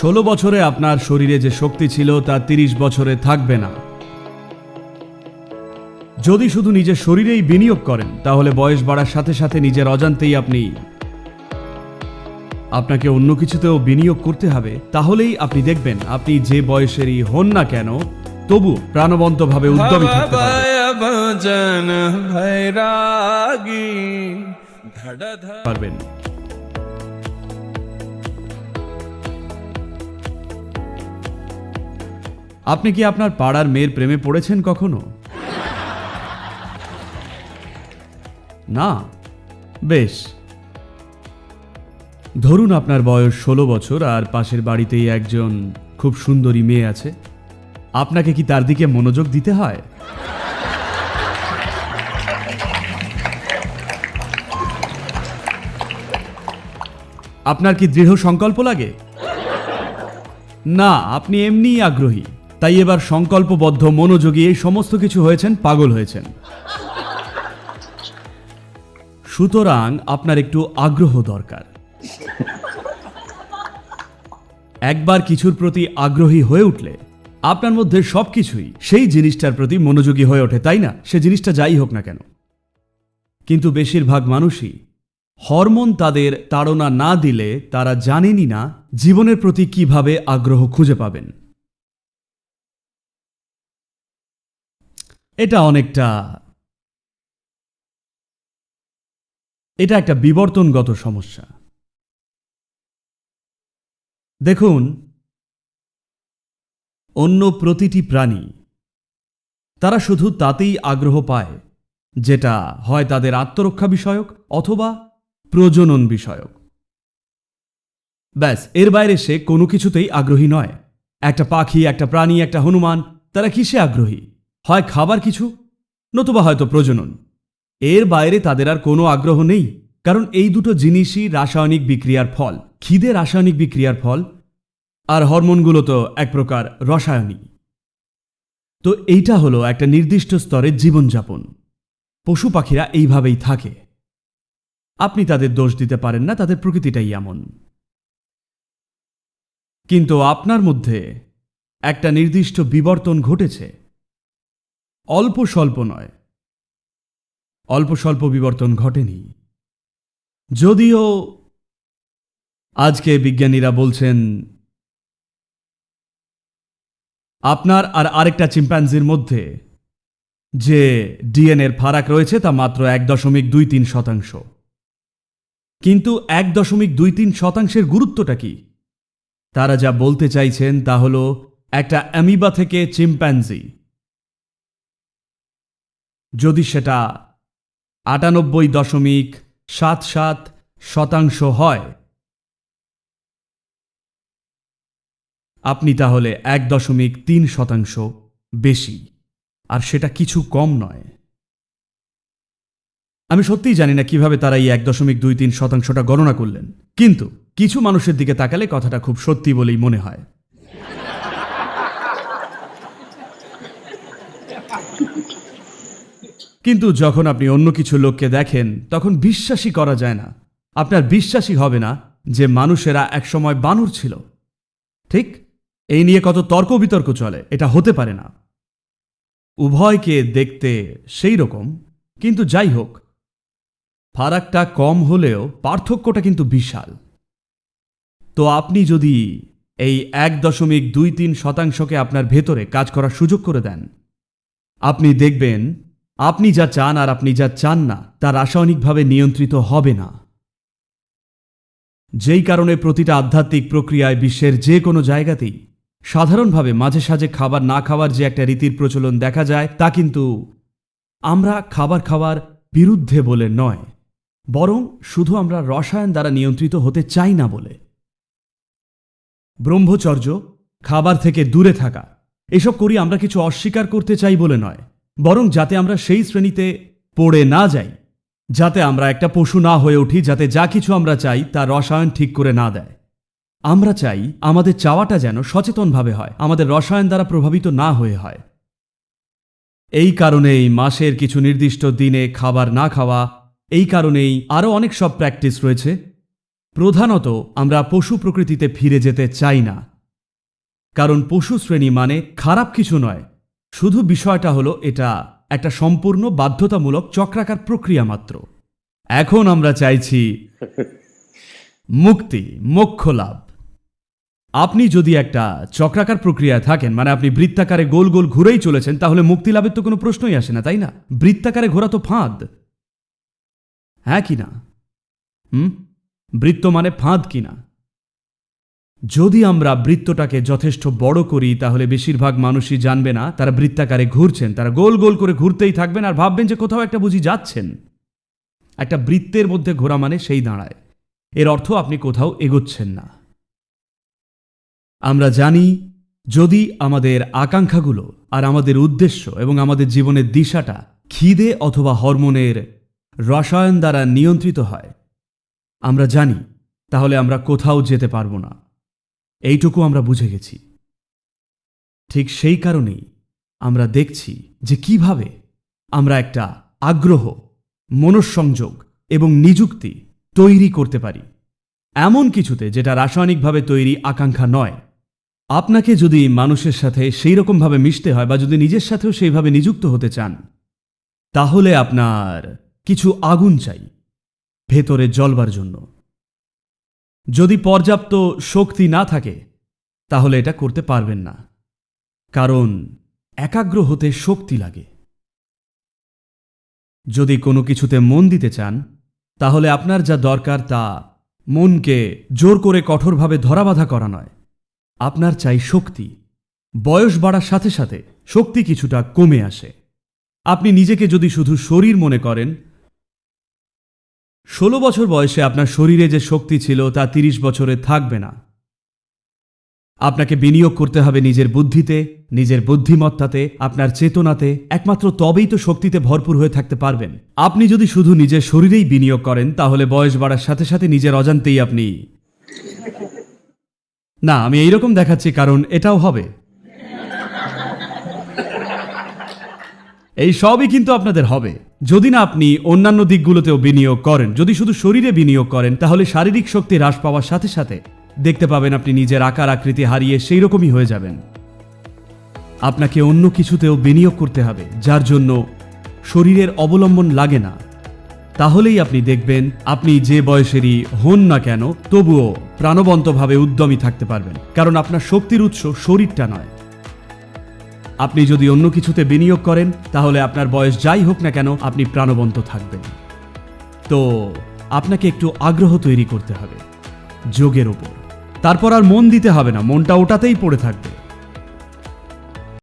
ষোলো বছরে আপনার শরীরে যে শক্তি ছিল তা তিরিশ বছরে থাকবে না। যদি শুধু নিজের শরীরেই বিনিয়োগ করেন তাহলে বয়স বাড়ার সাথে সাথে নিজের অজান্তেই আপনি আপনাকে অন্য কিছুতেও বিনিয়োগ করতে হবে তাহলেই আপনি দেখবেন আপনি যে বয়সেরই হন না কেন তবু প্রাণবন্তভাবে উদ্যমী থাকতে পারবেন। আপনি কি আপনার পাড়ার মেয়ের প্রেমে পড়েছেন কখনো? না। বেশ। ধরুন আপনার বয়স ষোলো বছর আর পাশের বাড়িতেই একজন খুব সুন্দরী মেয়ে আছে। আপনাকে কি তার দিকে মনোযোগ দিতে হয়? আপনার কি দৃঢ় সংকল্প লাগে? না, আপনি এমনিই আগ্রহী। তাই এবার সংকল্পবদ্ধ, মনোযোগী এই সমস্ত কিছু হয়েছেন, পাগল হয়েছেন। সুতরাং আপনার একটু আগ্রহ দরকার। একবার কিছুর প্রতি আগ্রহী হয়ে উঠলে আপনার মধ্যে সবকিছুই সেই জিনিসটার প্রতি মনোযোগী হয়ে ওঠে, তাই না? সে জিনিসটা যাই হোক না কেন। কিন্তু বেশিরভাগ মানুষই হরমোন তাদের তাড়না না দিলে তারা জানেনই না জীবনের প্রতি কীভাবে আগ্রহ খুঁজে পাবেন। এটা অনেকটা, এটা একটা বিবর্তনগত সমস্যা। দেখুন, অন্য প্রতিটি প্রাণী, তারা শুধু তাতেই আগ্রহ পায় যেটা হয় তাদের আত্মরক্ষা বিষয়ক অথবা প্রজনন বিষয়ক। ব্যাস, এর বাইরে সে কোনো কিছুতেই আগ্রহী নয়। একটা পাখি, একটা প্রাণী, একটা হনুমান, তারা কিসে আগ্রহী? হয় খাবার কিছু, নতুবা হয়তো প্রজনন। এর বাইরে তাদের আর কোনো আগ্রহ নেই, কারণ এই দুটো জিনিসই রাসায়নিক বিক্রিয়ার ফল। খিদে রাসায়নিক বিক্রিয়ার ফল, আর হরমোনগুলো তো এক প্রকার রসায়নিক তো এইটা হলো একটা নির্দিষ্ট স্তরের জীবনযাপন। পশু পাখিরা এইভাবেই থাকে। আপনি তাদের দোষ দিতে পারেন না, তাদের প্রকৃতিটাই এমন। কিন্তু আপনার মধ্যে একটা নির্দিষ্ট বিবর্তন ঘটেছে। অল্প স্বল্প নয়। অল্প স্বল্প বিবর্তন ঘটেনি। যদিও আজকে বিজ্ঞানীরা বলছেন, আপনার আর আরেকটা চিম্প্যাঞ্জির মধ্যে যে ডিএনএর ফারাক রয়েছে তা মাত্র এক দশমিক দুই তিন শতাংশ। কিন্তু এক দশমিক দুই তিন শতাংশের গুরুত্বটা কি? তারা যা বলতে চাইছেন তা হল, একটা অ্যামিবা থেকে চিম্প্যাঞ্জি যদি সেটা আটানব্বই দশমিক সাত সাত শতাংশ হয়, আপনি তাহলে এক দশমিক তিন শতাংশ বেশি। আর সেটা কিছু কম নয়। আমি সত্যিই জানি না কীভাবে তারা এই এক দশমিক দুই তিন শতাংশটা গণনা করলেন। কিন্তু কিছু মানুষের দিকে তাকালে কথাটা খুব সত্যি বলেই মনে হয়। কিন্তু যখন আপনি অন্য কিছু লোককে দেখেন, তখন বিশ্বাসই করা যায় না। আপনার বিশ্বাসই হবে না যে মানুষেরা একসময় বানর ছিল। ঠিক? এই নিয়ে কত তর্ক বিতর্ক চলে, এটা হতে পারে না। উভয়কে দেখতে সেই রকম, কিন্তু যাই হোক, ফারাকটা কম হলেও পার্থক্যটা কিন্তু বিশাল। তো আপনি যদি এই এক দশমিক দুই তিন শতাংশকে আপনার ভেতরে কাজ করার সুযোগ করে দেন, আপনি দেখবেন আপনি যা চান আর আপনি যা চান না, তা রাসায়নিকভাবে নিয়ন্ত্রিত হবে না। যেই কারণে প্রতিটা আধ্যাত্মিক প্রক্রিয়ায় বিশ্বের যে কোনো জায়গাতেই, সাধারণভাবে মাঝে সাঝে খাবার না খাওয়ার যে একটা রীতির প্রচলন দেখা যায়, তা কিন্তু আমরা খাবার খাওয়ার বিরুদ্ধে বলে নয়, বরং শুধু আমরা রসায়ন দ্বারা নিয়ন্ত্রিত হতে চাই না বলে। ব্রহ্মচর্য, খাবার থেকে দূরে থাকা, এসব করি আমরা কিছু অস্বীকার করতে চাই বলে নয়। বরং যাতে আমরা সেই শ্রেণীতে পড়ে না যাই, যাতে আমরা একটা পশু না হয়ে উঠি, যাতে যা কিছু আমরা চাই তা রসায়ন ঠিক করে না দেয়। আমরা চাই আমাদের চাওয়াটা যেন সচেতনভাবে হয়, আমাদের রসায়ন দ্বারা প্রভাবিত না হয়ে হয়। এই কারণেই মাসের কিছু নির্দিষ্ট দিনে খাবার না খাওয়া, এই কারণেই আরও অনেক সব প্র্যাকটিস রয়েছে। প্রধানত আমরা পশু প্রকৃতিতে ফিরে যেতে চাই না। কারণ পশু শ্রেণি মানে খারাপ কিছু নয় শুধু বিষয়টা হলো এটা একটা সম্পূর্ণ বাধ্যতামূলক চক্রাকার প্রক্রিয়া মাত্র। এখন আমরা চাইছি মুক্তি, মোক্ষ লাভ। আপনি যদি একটা চক্রাকার প্রক্রিয়ায় থাকেন মানে আপনি বৃত্তাকারে গোল গোল ঘুরেই চলেছেন, তাহলে মুক্তি লাভের তো কোনো প্রশ্নই আসে না, তাই না? বৃত্তাকারে ঘোরা তো ফাঁদ। হ্যাঁ কি না? হুম? বৃত্ত মানে ফাঁদ কিনা যদি আমরা বৃত্তটাকে যথেষ্ট বড় করি, তাহলে বেশিরভাগ মানুষই জানবে না, তারা বৃত্তাকারে ঘুরছেন। তারা গোল গোল করে ঘুরতেই থাকবেন আর ভাববেন যে কোথাও একটা বুঝি যাচ্ছেন। একটা বৃত্তের মধ্যে ঘোরা মানে সেই দাঁড়ায়। এর অর্থ আপনি কোথাও এগোচ্ছেন না। আমরা জানি, যদি আমাদের আকাঙ্ক্ষাগুলো আর আমাদের উদ্দেশ্য এবং আমাদের জীবনের দিশাটা খিদে অথবা হরমোনের রসায়ন দ্বারা নিয়ন্ত্রিত হয়, আমরা জানি, তাহলে আমরা কোথাও যেতে পারব না। এইটুকু আমরা বুঝে গেছি। ঠিক সেই কারণেই আমরা দেখছি যে কীভাবে আমরা একটা আগ্রহ, মনঃসংযোগ এবং নিযুক্তি তৈরি করতে পারি। এমন কিছুতে যেটা রাসায়নিকভাবে তৈরি আকাঙ্ক্ষা নয়। আপনাকে যদি মানুষের সাথে সেই রকমভাবে মিশতে হয় বা যদি নিজের সাথেও সেইভাবে নিযুক্ত হতে চান, তাহলে আপনার কিছু আগুন চাই ভেতরে জ্বলবার জন্য। যদি পর্যাপ্ত শক্তি না থাকে, তাহলে এটা করতে পারবেন না। কারণ একাগ্র হতে শক্তি লাগে। যদি কোনো কিছুতে মন দিতে চান, তাহলে আপনার যা দরকার তা মনকে জোর করে কঠোরভাবে ধরাবাধা করা নয়। আপনার চাই শক্তি। বয়স বাড়ার সাথে সাথে শক্তি কিছুটা কমে আসে। আপনি নিজেকে যদি শুধু শরীর মনে করেন ষোলো বছর বয়সে আপনার শরীরে যে শক্তি ছিল তা তিরিশ বছরে থাকবে না। আপনাকে বিনিয়োগ করতে হবে নিজের বুদ্ধিতে, নিজের বুদ্ধিমত্তাতে, আপনার চেতনাতে, একমাত্র তবেই তো শক্তিতে ভরপুর হয়ে থাকতে পারবেন। আপনি যদি শুধু নিজের শরীরেই বিনিয়োগ করেন, তাহলে বয়স বাড়ার সাথে সাথে নিজের অজান্তেই আপনি না, আমি এইরকম দেখাচ্ছি কারণ এটাও হবে। এই সবই কিন্তু আপনাদের হবে। যদি না আপনি অন্যান্য দিকগুলোতেও বিনিয়োগ করেন, যদি শুধু শরীরে বিনিয়োগ করেন, তাহলে শারীরিক শক্তি হ্রাস পাওয়ার সাথে সাথে দেখতে পাবেন আপনি নিজের আকার আকৃতি হারিয়ে সেই রকমই হয়ে যাবেন। আপনাকে অন্য কিছুতেও বিনিয়োগ করতে হবে, যার জন্য শরীরের অবলম্বন লাগে না। তাহলেই আপনি দেখবেন, আপনি যে বয়সেরই হন না কেন, তবুও প্রাণবন্তভাবে উদ্যমী থাকতে পারবেন। কারণ আপনার শক্তির উৎস শরীরটা নয়। আপনি যদি অন্য কিছুতে বিনিয়োগ করেন, তাহলে আপনার বয়স যাই হোক না কেন, আপনি প্রাণবন্ত থাকবেন। তো, আপনাকে একটু আগ্রহ তৈরি করতে হবে, যোগের ওপর। তারপর আর মন দিতে হবে না, মনটা ওটাতেই পড়ে থাকবে।